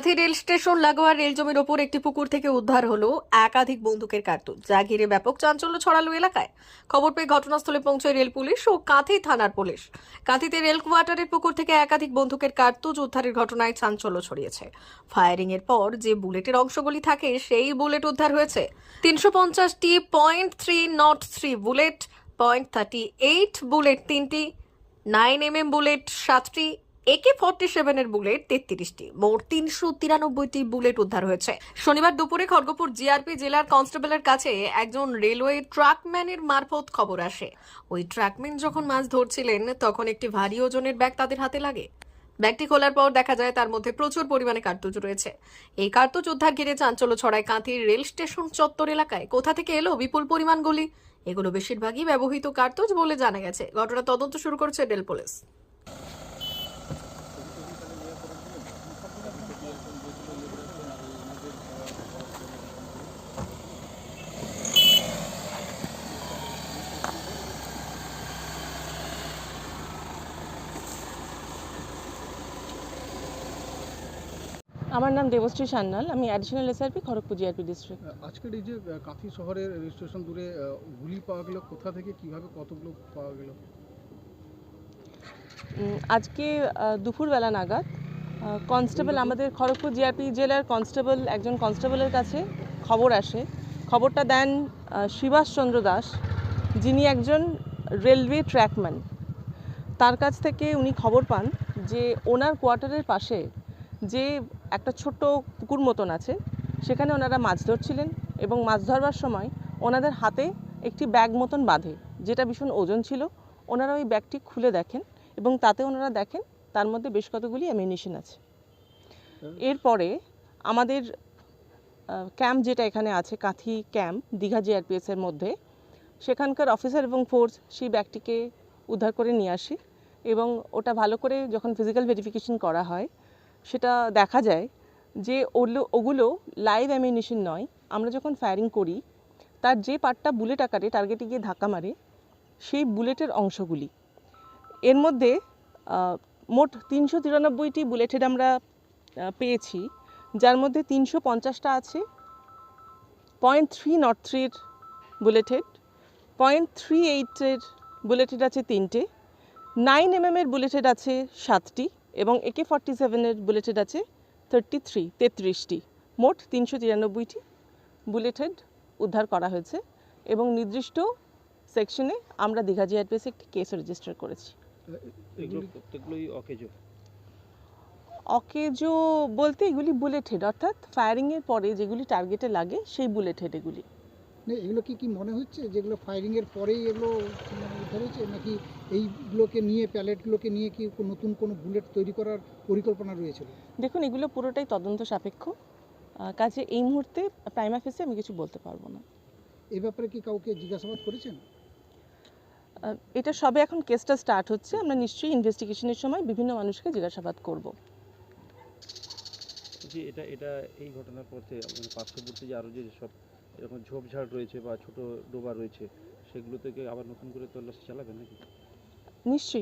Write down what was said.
Kanthi rail station লাগোয়া rail জমির ওপর একটি পুকুর থেকে উদ্ধার হলো একাধিক বন্দুকের কার্তুজ যা ঘিরে ব্যাপক চাঞ্চল্য ছড়ালো এলাকায়। খবর পেয়ে ঘটনাস্থলে পৌঁছয় রেল পুলিশ ও কাঁথি থানার পুলিশ। কাঁথিতে রেল কোয়ার্টারের পুকুর থেকে একাধিক বন্দুকের কার্তুজ উদ্ধারের ঘটনায় চাঞ্চল্য ছড়িয়েছে। ফায়ারিং এর পর যে বুলেটের অংশগুলি থাকে, সেই বুলেট উদ্ধার হয়েছে। তিনশো পঞ্চাশটি point three nought three bullet, point thirty eight bullet তিনটি, নাইন এম এম বুলেট সাতটি একে ফর্টি সেভেনের বুলেট তেত্রিশটি। মোট তিনশো তিরানব্বইটি বুলেট উদ্ধার হয়েছে। শনিবার দুপুরে খড়গপুর জিআরপি জেলার কনস্টেবলের কাছে একজন রেলওয়ে ট্রাকম্যানের মারফত খবর আসে। ওই ট্রাকম্যান যখন মাছ ধরছিলেন, তখন একটি ভারী ওজনের ব্যাগ তাদের হাতে লাগে। ব্যাগটি খোলার পর দেখা যায় তার মধ্যে প্রচুর পরিমাণে কার্তুজ রয়েছে। এই কার্তুজ উদ্ধার ঘিরে চাঞ্চল্য ছড়ায় কাঁথির রেল স্টেশন চত্বর এলাকায়। কোথা থেকে এলো বিপুল পরিমাণ গুলি? এগুলো বেশিরভাগই ব্যবহৃত কার্তুজ বলে জানা গেছে। ঘটনা তদন্ত শুরু করেছে রেল পুলিশ। আমার নাম দেবশ্রী সান্যাল আমি additional SRP Kharagpur GRP district আজকের এই যে কাঁথি শহরের রেজিস্ট্রেশন দূরে গুলি পাওয়া গেল কোথা থেকে কীভাবে কতগুলো পাওয়া গেল? আজকে দুপুরবেলা নাগাদ কনস্টেবল আমাদের খড়গপুর জিআরপি জেলার কনস্টেবল একজন কনস্টেবলের কাছে খবর আসে। খবরটা দেন শিবাসচন্দ্র দাস যিনি একজন রেলওয়ে ট্র্যাকম্যান তার কাছ থেকে উনি খবর পান যে ওনার কোয়ার্টারের পাশে যে একটা ছোট্ট পুকুর মতন আছে। সেখানে ওনারা মাছ ধরছিলেন এবং মাছ ধরবার সময় ওনাদের হাতে একটি ব্যাগ মতন বাঁধে, যেটা ভীষণ ওজন ছিল। ওনারা ওই ব্যাগটি খুলে দেখেন এবং তাতে ওনারা দেখেন তার মধ্যে বেশ কতগুলি অ্যামিনিশন আছে। এরপরে আমাদের ক্যাম্প যেটা এখানে আছে, কাঁথি ক্যাম্প দীঘা জিআরপিএসের মধ্যে, সেখানকার অফিসার এবং ফোর্স সেই ব্যাগটিকে উদ্ধার করে নিয়ে আসে এবং ওটা ভালো করে যখন ফিজিক্যাল ভেরিফিকেশন করা হয় সেটা দেখা যায় যে ওগুলো ওগুলো লাইভ অ্যামিনিশন নয়। আমরা যখন ফায়ারিং করি, তার যে পার্টটা বুলেট আকারে টার্গেটে গিয়ে ধাক্কা মারে, সেই বুলেটের অংশগুলি। এর মধ্যে মোট তিনশো তিরানব্বইটি বুলেটেড আমরা পেয়েছি, যার মধ্যে তিনশো পঞ্চাশটা আছে পয়েন্ট থ্রি নট থ্রির বুলেটেড পয়েন্ট থ্রি এইটের বুলেটেড আছে তিনটে নাইন এম এর বুলেটেড আছে সাতটি এবং একে ফর্টি সেভেনের বুলেটেড আছে থার্টি থ্রি তেত্রিশটি। মোট তিনশো তিরানব্বইটি বুলেটেড উদ্ধার করা হয়েছে এবং নির্দিষ্ট সেকশনে আমরা দীঘা জি জিআরপিএস একটি কেসও রেজিস্টার করেছি। এগুলো অকেজো? বলতে এগুলি বুলেট হেড অর্থাৎ ফায়ারিংয়ের পরে যেগুলি টার্গেটে লাগে সেই বুলেট হেড এগুলি। এগুলো কি কি মনে হচ্ছে যেগুলো ফায়ারিং এর পরেই এগুলো মানে উদ্ধার হয়েছে? নাকি এইগুলোকে নিয়ে প্যালেটগুলোকে নিয়ে কি নতুন কোনো বুলেট তৈরি করার পরিকল্পনা রয়েছিল দেখুন এগুলো পুরোটাই তদন্ত সাপেক্ষ। কাজে এই মুহূর্তে প্রাইমা ফেসে আমি কিছু বলতে পারব না। এই ব্যাপারে কি কাউকে জিজ্ঞাসাবাদ করেছেন? এটা সবে এখন কেসটা স্টার্ট হচ্ছে। আমরা নিশ্চয়ই ইনভেস্টিগেশনের সময় বিভিন্ন মানুষকে জিজ্ঞাসাবাদ করব। যে এটা এটা এই ঘটনার পথে মানে পার্শ্ববর্তী যে আরও যে সব এরকম ঝোপঝাড় রয়েছে বা ছোট ডোবা রয়েছে, সেগুলো থেকে আবার নতুন করে তল্লাশি চালাবেন নাকি? নিশ্চয়ই।